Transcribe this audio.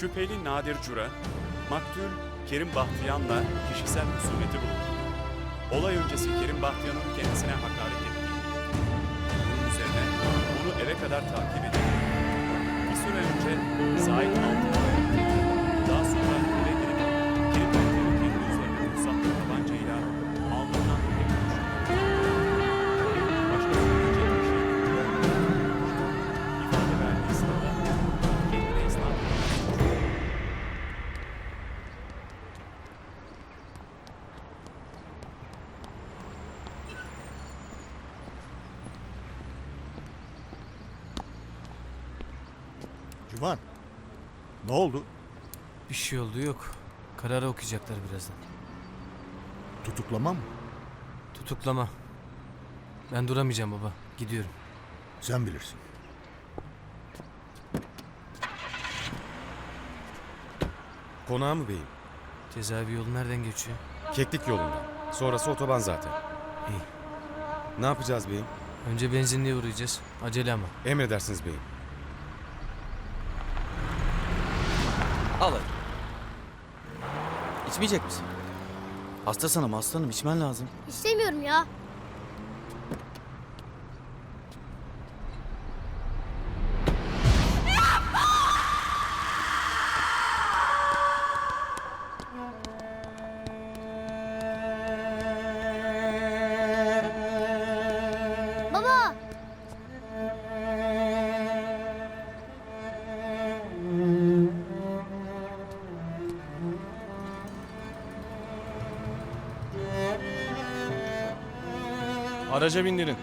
Şüpheli Nadir Cura, maktul Kerim Bahtiyan'la kişisel husumeti bulundu. Olay öncesi Kerim Bahtiyan'ın kendisine hakaret ettiği. Bunun üzerine onu eve kadar takip edip bir süre önce Zahit Altınta'ya Civan. Ne oldu? Bir şey oldu yok. Kararı okuyacaklar birazdan. Tutuklama mı? Tutuklama. Ben duramayacağım baba. Gidiyorum. Sen bilirsin. Konağa mı beyim? Cezaevi yolu nereden geçiyor? Keklik yolundan. Sonrası otoban zaten. İyi. Ne yapacağız beyim? Önce benzinliğe uğrayacağız. Acele ama. Emredersiniz beyim. Al hadi. İçmeyecek misin? Hasta sanım aslanım içmen lazım. İstemiyorum ya. Araca bindirin.